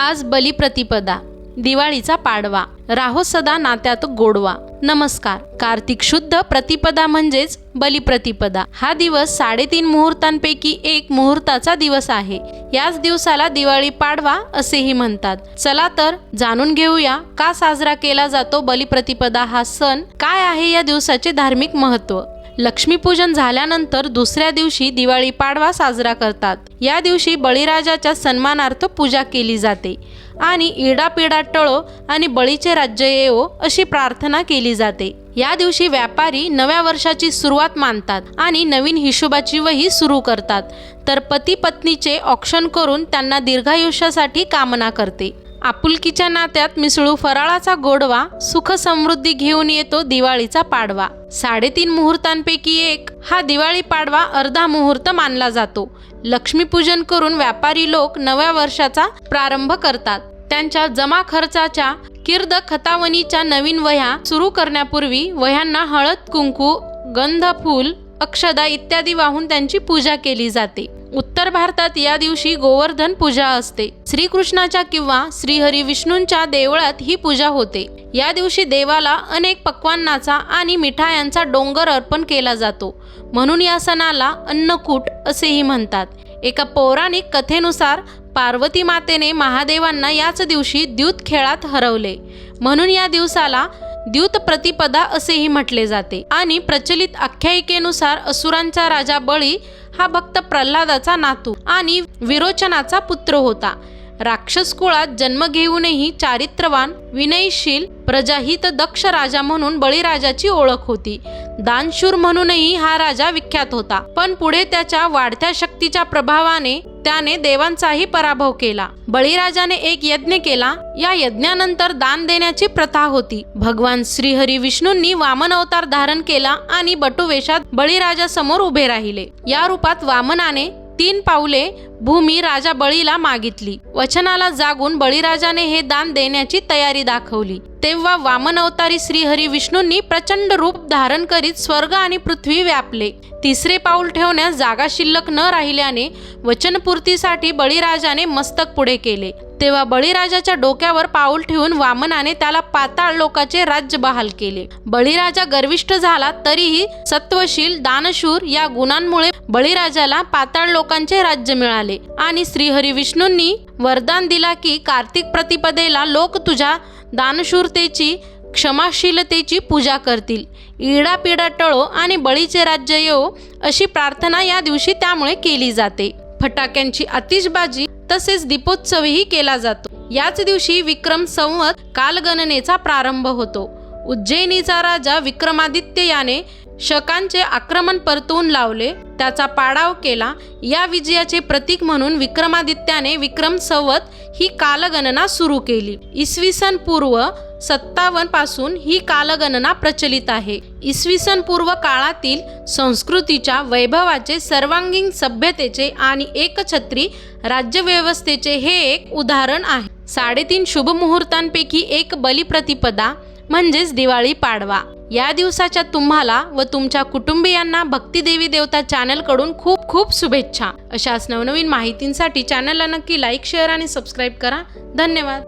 आज बलिप्रतिपदा. दिवाळीचा पाडवा. राहो सदा नात्यात गोडवा. नमस्कार. कार्तिक शुद्ध प्रतिपदा म्हणजेच बलिप्रतिपदा. हा दिवस साडेतीन मुहूर्तांपैकी एक मुहूर्ताचा दिवस आहे. याच दिवसाला दिवाळी पाडवा असेही म्हणतात. चला तर जाणून घेऊया का साजरा केला जातो बलिप्रतिपदा हा सण. काय आहे या दिवसाचे धार्मिक महत्त्व? लक्ष्मीपूजन झाल्यानंतर दुसऱ्या दिवशी दिवाळी पाडवा साजरा करतात. या दिवशी बळीराजाच्या सन्मानार्थ पूजा केली जाते आणि इडापिडा टळो आणि बळीचे राज्य येवो अशी प्रार्थना केली जाते. या दिवशी व्यापारी नव्या वर्षाची सुरुवात मानतात आणि नवीन हिशोबाची वही सुरू करतात. तर पती पत्नीचे ऑक्शन करून त्यांना दीर्घायुष्यासाठी कामना करते. आपुलकीच्या नात्यात मिसळू फराळाचा गोडवा सुख समृद्धी घेऊन येतो दिवाळीचा पाडवा. साडेतीन मुहूर्तांपैकी एक हा दिवाळी पाडवा अर्धा मुहूर्त मानला जातो. लक्ष्मीपूजन करून व्यापारी लोक नव्या वर्षाचा प्रारंभ करतात. त्यांच्या जमा खर्चाच्या किर्द खतावणीच्या नवीन वह्या सुरू करण्यापूर्वी वह्यांना हळद कुंकू गंध फूल अक्षदा इत्यादी वाहून त्यांची पूजा केली जाते. उत्तर भारतात या दिवशी गोवर्धन पूजा असते. श्रीकृष्णाच्या किंवा श्रीहरी विष्णूंच्या देवळात ही पूजा होते. या दिवशी देवाला अनेक पक्वांनाचा आणि मिठायांचा डोंगर अर्पण केला जातो. म्हणून या सणाला अन्नकूट असेही म्हणतात. एका पौराणिक कथेनुसार पार्वती मातेने महादेवांना याच दिवशी द्यूत खेळात हरवले. म्हणून या दिवसाला द्यूत प्रतिपदा असेही म्हटले जाते. आणि प्रचलित आख्यायिकेनुसार असुरांचा राजा बळी हा भक्त प्रल्हादाचा नातू आणि विरोचनाचा पुत्र होता. राक्षस कुळात जन्म घेऊनही चारित्रवान विनयशील प्रजाहित दक्ष राजा म्हणून बळीराजाची ओळख होती. दानशूर म्हणूनही हा राजा विख्यात होता. पण पुढे त्याच्या वाढत्या शक्तीच्या प्रभावाने त्याने देवांचाही पराभव केला. बळीराजाने एक यज्ञ केला. या यज्ञानंतर दान देण्याची प्रथा होती. भगवान श्रीहरी विष्णूंनी वामन अवतार धारण केला आणि बटुवेशात बळीराजासमोर उभे राहिले. या रूपात वामनाने तीन पावले भूमी राजा बळीला मागितली. वचनाला जागून बळीराजाने हे दान देण्याची तयारी दाखवली. तेव्हा वामन अवतारी श्रीहरी विष्णूंनी प्रचंड रूप धारण करीत स्वर्ग आणि पृथ्वी व्यापले. तिसरे पाऊल ठेवण्यास जागा शिल्लक न राहिल्याने वचनपूर्तीसाठी बळीराजाने मस्तक पुढे केले. तेव्हा बळीराजाच्या डोक्यावर पाऊल ठेवून वामनाने त्याला पाताळ लोकाचे राज्य बहाल केले. बळीराजा गर्विष्ठ झाला तरीही सत्वशील दानशूर या गुणांमुळे बळीराजाला पाताळ लोकांचे राज्य मिळाले. आणि श्रीहरी विष्णूंनी वरदान दिला की कार्तिक प्रतिपदेला लोक तुझ्या दानशूरतेची क्षमाशीलतेची पूजा करतील. इडापिडा टळो आणि बळीचे राज्य येवो अशी प्रार्थना या दिवशी त्यामुळे केली जाते. फटाक्यांची आतिषबाजी तसेच दीपोत्सवही केला जातो. याच दिवशी विक्रम संवत कालगणनेचा प्रारंभ होतो. उज्जैनीचा राजा विक्रमादित्य याने शकांचे आक्रमण परतवून लावले त्याचा पाडाव केला या विजयाचे प्रतीक म्हणून विक्रमादित्याने विक्रम संवत ही कालगणना सुरू केली. इसवी सन पूर्व सत्तावन्नपासून ही कालगणना प्रचलित आहे. इसवी सन पूर्व काळातील संस्कृतीच्या वैभवाचे सर्वांगीण सभ्यतेचे आणि एकछत्री राज्यव्यवस्थेचे हे एक उदाहरण आहे. साडेतीन शुभ मुहूर्तांपैकी एक बलिप्रतिपदा म्हणजेच दिवाळी पाडवा. या दिवसाच्या तुम्हाला व तुमच्या कुटुंबियांना भक्ती देवी देवता चॅनलकडून खूप खूप शुभेच्छा. अशाच नवनवीन माहितींसाठी चॅनलला नक्की लाईक शेअर आणि सबस्क्राईब करा. धन्यवाद.